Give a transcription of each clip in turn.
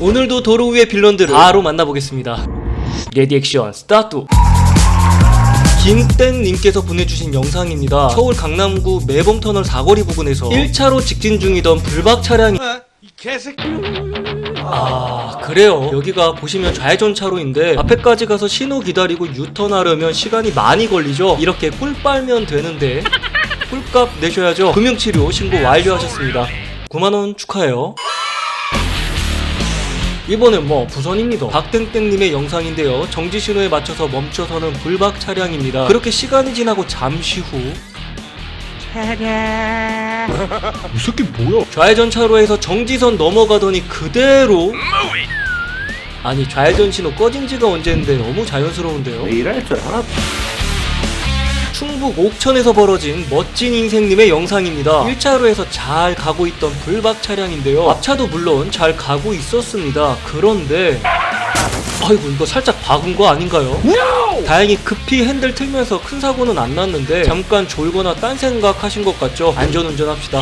오늘도 도로 위의 빌런들을 바로 만나보겠습니다. 레디 액션 스타트! 김땡님께서 보내주신 영상입니다. 서울 강남구 매봉터널 사거리 부근에서 1차로 직진 중이던 불박 차량이 아 그래요 여기가 보시면 좌회전 차로인데 앞에까지 가서 신호 기다리고 유턴하려면 시간이 많이 걸리죠 이렇게 꿀 빨면 되는데 꿀값 내셔야죠 금융치료 신고 완료하셨습니다 9만원 축하해요 이번엔 뭐 부선입니다. 박땡땡님의 영상인데요. 정지 신호에 맞춰서 멈춰서는 불박 차량입니다. 그렇게 시간이 지나고 잠시 후 이 새끼 뭐야? 좌회전 차로에서 정지선 넘어가더니 그대로 아니 좌회전 신호 꺼진 지가 언젠데 너무 자연스러운데요? 일할 줄 알아? 충북 옥천에서 벌어진 멋진 인생님의 영상입니다. 1차로에서 잘 가고 있던 불박 차량인데요. 앞차도 물론 잘 가고 있었습니다. 그런데 아이고 이거 살짝 박은 거 아닌가요? 다행히 급히 핸들 틀면서 큰 사고는 안 났는데 잠깐 졸거나 딴 생각 하신 것 같죠? 안전운전합시다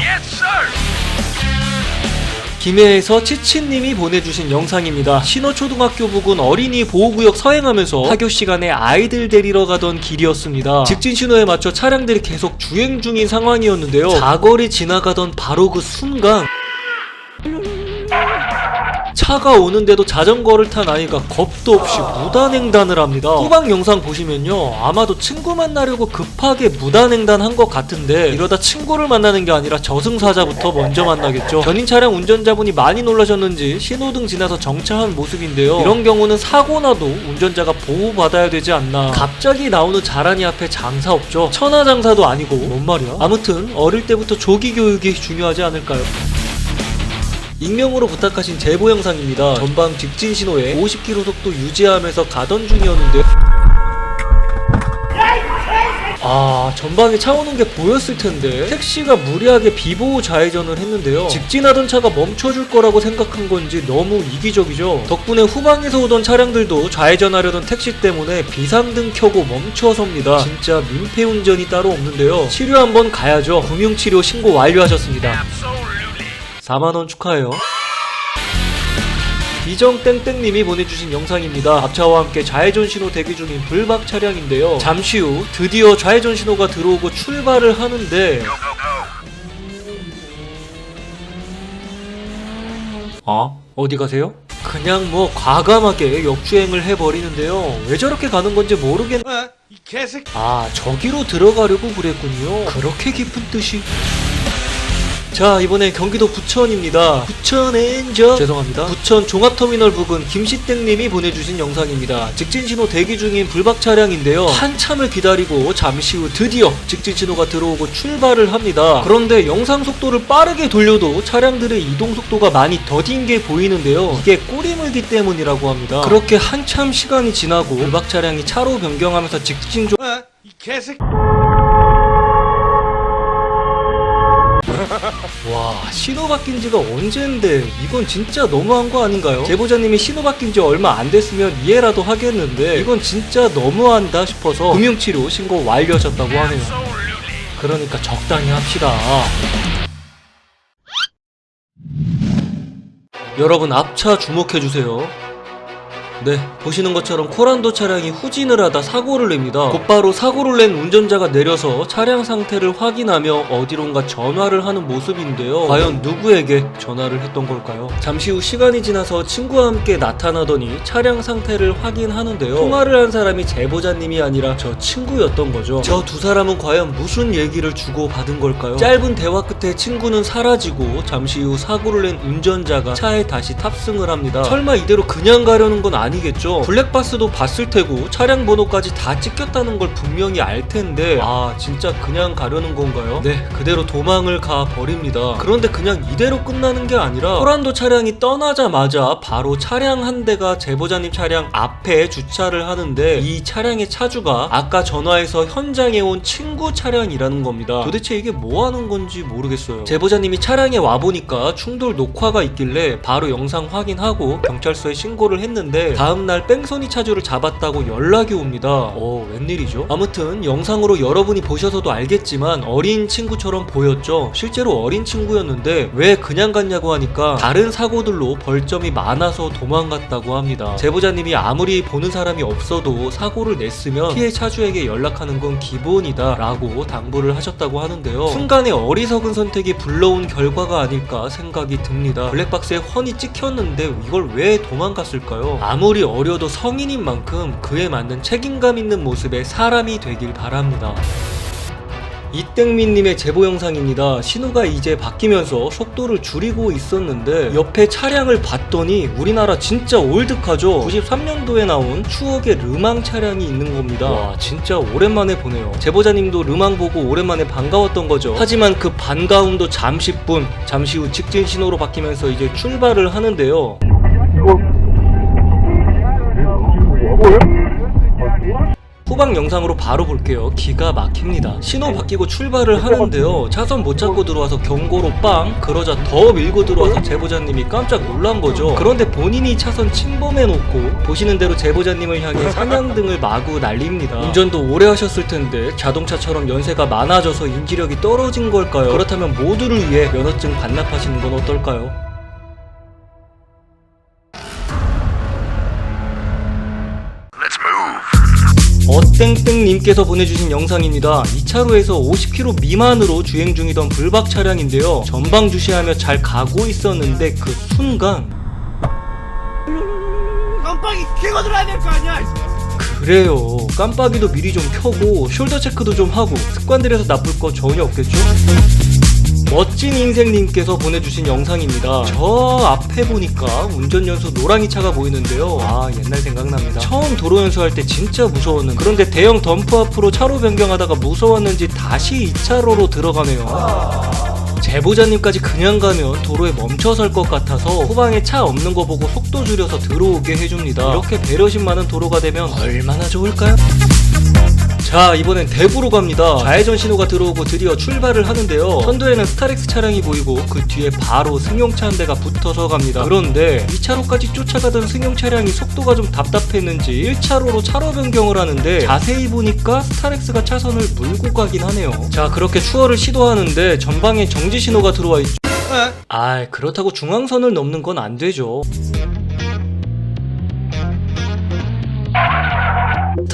김해에서 치치님이 보내주신 영상입니다. 신호초등학교 부근 어린이 보호구역 서행하면서 학교 시간에 아이들 데리러 가던 길이었습니다. 직진 신호에 맞춰 차량들이 계속 주행 중인 상황이었는데요. 사거리 지나가던 바로 그 순간 차가 오는데도 자전거를 탄 아이가 겁도 없이 무단횡단을 합니다. 후방 영상 보시면요. 아마도 친구 만나려고 급하게 무단횡단 한 것 같은데 이러다 친구를 만나는 게 아니라 저승사자부터 먼저 만나겠죠. 견인 차량 운전자분이 많이 놀라셨는지 신호등 지나서 정차한 모습인데요. 이런 경우는 사고 나도 운전자가 보호받아야 되지 않나. 갑자기 나오는 자란이 앞에 장사 없죠. 천하장사도 아니고 뭔 말이야? 아무튼 어릴 때부터 조기 교육이 중요하지 않을까요? 익명으로 부탁하신 제보 영상입니다. 전방 직진 신호에 50km 속도 유지하면서 가던 중이었는데. 아 전방에 차 오는 게 보였을 텐데. 택시가 무리하게 비보호 좌회전을 했는데요. 직진하던 차가 멈춰줄 거라고 생각한 건지 너무 이기적이죠. 덕분에 후방에서 오던 차량들도 좌회전하려던 택시 때문에 비상등 켜고 멈춰섭니다. 진짜 민폐 운전이 따로 없는데요. 치료 한번 가야죠. 금융치료 신고 완료하셨습니다 4만원 축하해요. 비정땡땡님이 보내주신 영상입니다. 앞차와 함께 좌회전 신호 대기 중인 불박 차량인데요. 잠시 후 드디어 좌회전 신호가 들어오고 출발을 하는데 어? 어디 가세요? 그냥 뭐 과감하게 역주행을 해버리는데요. 왜 저렇게 가는 건지 모르겠... 아 저기로 들어가려고 그랬군요. 그렇게 깊은 뜻이... 자 이번엔 경기도 부천입니다. 부천 엔저. 죄송합니다. 부천 종합터미널 부근 김시땡님이 보내주신 영상입니다. 직진신호 대기 중인 불박 차량인데요. 한참을 기다리고 잠시 후 드디어 직진신호가 들어오고 출발을 합니다. 그런데 영상 속도를 빠르게 돌려도 차량들의 이동 속도가 많이 더딘 게 보이는데요. 이게 꼬리물기 때문이라고 합니다. 그렇게 한참 시간이 지나고 불박 차량이 차로 변경하면서 직진 중 와 신호 바뀐 지가 언젠데? 이건 진짜 너무한 거 아닌가요? 제보자님이 신호 바뀐 지 얼마 안 됐으면 이해라도 하겠는데 이건 진짜 너무한다 싶어서 금융치료 신고 완료하셨다고 하네요. 그러니까 적당히 합시다. 여러분 앞차 주목해주세요 네, 보시는 것처럼 코란도 차량이 후진을 하다 사고를 냅니다. 곧바로 사고를 낸 운전자가 내려서 차량 상태를 확인하며 어디론가 전화를 하는 모습인데요. 과연 누구에게 전화를 했던 걸까요? 잠시 후 시간이 지나서 친구와 함께 나타나더니 차량 상태를 확인하는데요. 통화를 한 사람이 제보자님이 아니라 저 친구였던 거죠. 저 두 사람은 과연 무슨 얘기를 주고 받은 걸까요? 짧은 대화 끝에 친구는 사라지고 잠시 후 사고를 낸 운전자가 차에 다시 탑승을 합니다. 설마 이대로 그냥 가려는 건 아니 겠죠? 블랙박스도 봤을 테고 차량 번호까지 다 찍혔다는 걸 분명히 알 텐데 아 진짜 그냥 가려는 건가요? 네 그대로 도망을 가 버립니다. 그런데 그냥 이대로 끝나는 게 아니라 호란도 차량이 떠나자마자 바로 차량 한 대가 제보자님 차량 앞에 주차를 하는데 이 차량의 차주가 아까 전화해서 현장에 온 친구 차량이라는 겁니다. 도대체 이게 뭐 하는 건지 모르겠어요. 제보자님이 차량에 와 보니까 충돌 녹화가 있길래 바로 영상 확인하고 경찰서에 신고를 했는데 다음날 뺑소니 차주를 잡았다고 연락이 옵니다. 어, 웬일이죠? 아무튼 영상으로 여러분이 보셔서도 알겠지만 어린 친구처럼 보였죠. 실제로 어린 친구였는데 왜 그냥 갔냐고 하니까 다른 사고들로 벌점이 많아서 도망갔다고 합니다. 제보자님이 아무리 보는 사람이 없어도 사고를 냈으면 피해 차주에게 연락하는 건 기본이다 라고 당부를 하셨다고 하는데요. 순간의 어리석은 선택이 불러온 결과가 아닐까 생각이 듭니다. 블랙박스에 훤히 찍혔는데 이걸 왜 도망갔을까요? 아무 리 어려도 성인인 만큼 그에 맞는 책임감 있는 모습의 사람이 되길 바랍니다. 이땡민님의 제보 영상입니다. 신호가 이제 바뀌면서 속도를 줄이고 있었는데 옆에 차량을 봤더니 우리나라 진짜 올드카죠. 93년도에 나온 추억의 르망 차량이 있는 겁니다. 와 진짜 오랜만에 보네요. 제보자님도 르망 보고 오랜만에 반가웠던 거죠. 하지만 그 반가움도 잠시뿐. 잠시 후 직진 신호로 바뀌면서 이제 출발을 하는데요. 후방 영상으로 바로 볼게요. 기가 막힙니다. 신호 바뀌고 출발을 하는데요. 차선 못 찾고 들어와서 경고로 빵! 그러자 더 밀고 들어와서 제보자님이 깜짝 놀란 거죠. 그런데 본인이 차선 침범해 놓고 보시는 대로 제보자님을 향해 상향등을 마구 날립니다. 운전도 오래 하셨을 텐데 자동차처럼 연세가 많아져서 인지력이 떨어진 걸까요? 그렇다면 모두를 위해 면허증 반납하시는 건 어떨까요? 땡땡님께서 보내주신 영상입니다. 2차로에서 50km 미만으로 주행 중이던 불박 차량인데요. 전방 주시하며 잘 가고 있었는데 그 순간 깜빡이 켜고 들어야 될 거 아니야! 그래요. 깜빡이도 미리 좀 켜고 숄더 체크도 좀 하고 습관들에서 나쁠 거 전혀 없겠죠? 멋진 인생님께서 보내주신 영상입니다. 저 앞에 보니까 운전 연수 노랑이 차가 보이는데요. 아 옛날 생각납니다. 처음 도로 연수할 때 진짜 무서웠는데 그런데 대형 덤프 앞으로 차로 변경하다가 무서웠는지 다시 2차로로 들어가네요. 제보자님까지 그냥 가면 도로에 멈춰 설 것 같아서 후방에 차 없는 거 보고 속도 줄여서 들어오게 해줍니다. 이렇게 배려심 많은 도로가 되면 얼마나 좋을까요? 자 이번엔 대구로 갑니다. 좌회전 신호가 들어오고 드디어 출발을 하는데요. 선두에는 스타렉스 차량이 보이고 그 뒤에 바로 승용차 한 대가 붙어서 갑니다. 그런데 2차로까지 쫓아가던 승용 차량이 속도가 좀 답답했는지 1차로로 차로 변경을 하는데 자세히 보니까 스타렉스가 차선을 물고 가긴 하네요. 자 그렇게 추월을 시도하는데 전방에 정지 신호가 들어와 있죠. 아 그렇다고 중앙선을 넘는 건 안 되죠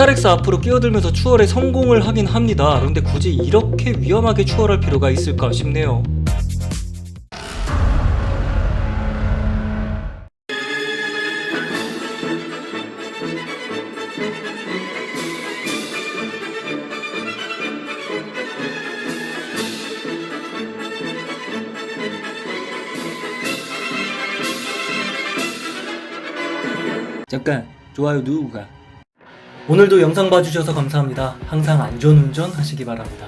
스타렉스 앞으로 끼어들면서 추월에 성공을 하긴 합니다. 그런데 굳이 이렇게 위험하게 추월할 필요가 있을까 싶네요. 잠깐 좋아요 누구가 오늘도 영상 봐주셔서 감사합니다. 항상 안전운전 하시기 바랍니다.